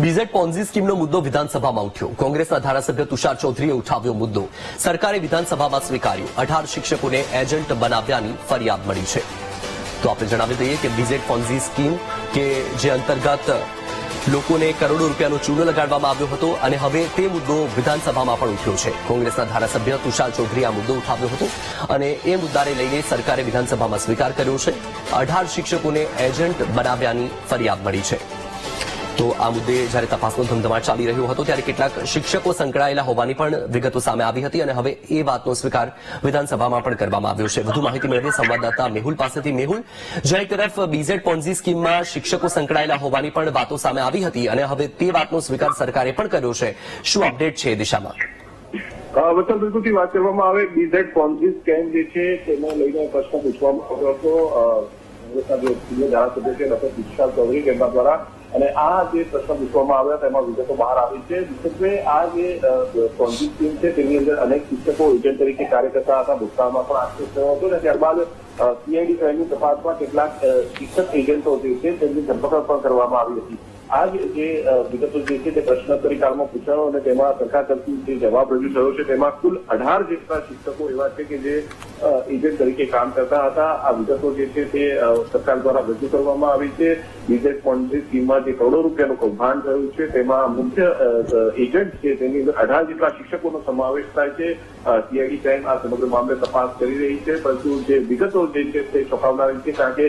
BZ Ponzi સ્કીમનો મુદ્દો વિધાનસભામાં ઉઠ્યો. કોંગ્રેસના ધારાસભ્ય તુષાર ચૌધરીએ ઉઠાવ્યો મુદ્દો. સરકારે વિધાનસભામાં સ્વીકાર્યો. અઢાર શિક્ષકોને એજન્ટ બનાવ્યાની ફરિયાદ મળી છે. તો આપણે જણાવી દઈએ કે બીઝેડ પોન્ઝી સ્કીમ કે જે અંતર્ગત લોકોને કરોડો રૂપિયાનો ચૂનો લગાડવામાં આવ્યો હતો અને હવે તે મુદ્દો વિધાનસભામાં પણ ઉઠ્યો છે. કોંગ્રેસના ધારાસભ્ય તુષાર ચૌધરી આ મુદ્દો ઉઠાવ્યો હતો અને એ મુદ્દાને લઈને સરકારે વિધાનસભામાં સ્વીકાર કર્યો છે. અઢાર શિક્ષકોને એજન્ટ બનાવ્યાની ફરિયાદ મળી છે. તો આ મુદ્દે જ્યારે તપાસનો ધમધમાટ ચાલી રહ્યો હતો, ત્યારે કેટલાક શિક્ષકો સંકળાયેલા હોવાની પણ વિગતો સામે આવી હતી અને હવે એ વાતનો સ્વીકાર વિધાનસભામાં પણ કરવામાં આવ્યો છે. વધુ માહિતી મેળવીએ સંવાદદાતા મેહુલ પાસેથી. મેહુલ જ્યાં એક તરફ બીઝેડ પોન્ઝી સ્કીમમાં શિક્ષકો સંકળાયેલા હોવાની પણ વાતો સામે આવી હતી અને હવે તે વાતનો સ્વીકાર સરકારે પણ કર્યો છે. શું અપડેટ છે એ દિશામાં? વત્સલ બિલકુલથી વાત કરવામાં આવે. બીઝેડ પોન્ઝી સ્કેમ જે છે, તેને લઈને પ્રશ્ન પૂછવામાં આવ્યો હતો. કોંગ્રેસના જે ધારાસભ્ય છે, ડોક્ટર તુષાર ચૌધરી, તેમના દ્વારા અને આ જે પ્રશ્ન પૂછવામાં આવ્યા તેમાં વિગતો બહાર આવી છે. મુખ્યત્વે આ જે પોન્ઝી ટીમ છે તેની અંદર અનેક શિક્ષકો, એજન્ટ તરીકે કાર્ય કરતા હતા. ભૂતકાળમાં પણ આક્ષેપ થયો હતો અને ત્યારબાદ સીઆઈડી ક્રાઇમની તપાસમાં કેટલાક શિક્ષક એજન્ટો જે છે તેમની ધરપકડ પણ કરવામાં આવી હતી. આ જે વિગતો જે છે તે પ્રશ્નોત્તરી કાળમાં પૂછાયો અને તેમાં સરકાર તરફથી જે જવાબ રજૂ થયો છે તેમાં કુલ અઢાર જેટલા શિક્ષકો એવા છે કે જે એજન્ટ તરીકે કામ કરતા હતા. આ વિગતો જે છે તે સરકાર દ્વારા રજૂ કરવામાં આવી છે. બીજેટ પોન્ઝી સ્કીમમાં જે કરોડો રૂપિયાનું કૌભાંડ થયું છે, તેમાં મુખ્ય એજન્ટ છે તેની અંદર અઢાર જેટલા શિક્ષકોનો સમાવેશ થાય છે. સીઆઈડી ક્રાઇમ આ સમગ્ર મામલે તપાસ કરી રહી છે, પરંતુ જે વિગતો જે છે તે ચોંકાવનારી છે, કારણ કે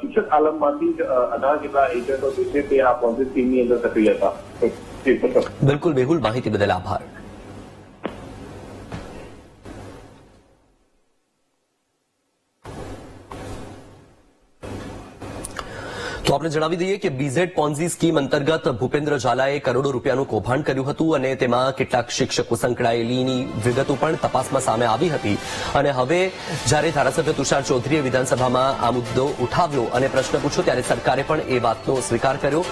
શિક્ષક આલમમાંથી જ અઢાર જેટલા એજન્ટો જે છે તે આ કોંગ્રેસ ટીમની અંદર સક્રિય હતા. બિલકુલ, મેહુલ, માહિતી બદલ આભાર. તો આપણે જણાવી દઈએ કે બીઝેડ પોન્ઝી સ્કીમ અંતર્ગત ભૂપેન્દ્ર ઝાલાએ કરોડો રૂપિયાનું કૌભાંડ કર્યું હતું અને તેમાં કેટલાક શિક્ષકો સંકળાયેલીની વિગતો પણ તપાસમાં સામે આવી હતી. અને હવે જ્યારે ધારાસભ્ય તુષાર ચૌધરીએ વિધાનસભામાં આ મુદ્દો ઉઠાવ્યો અને પ્રશ્ન પૂછ્યો, ત્યારે સરકારે પણ એ વાતનો સ્વીકાર કર્યો.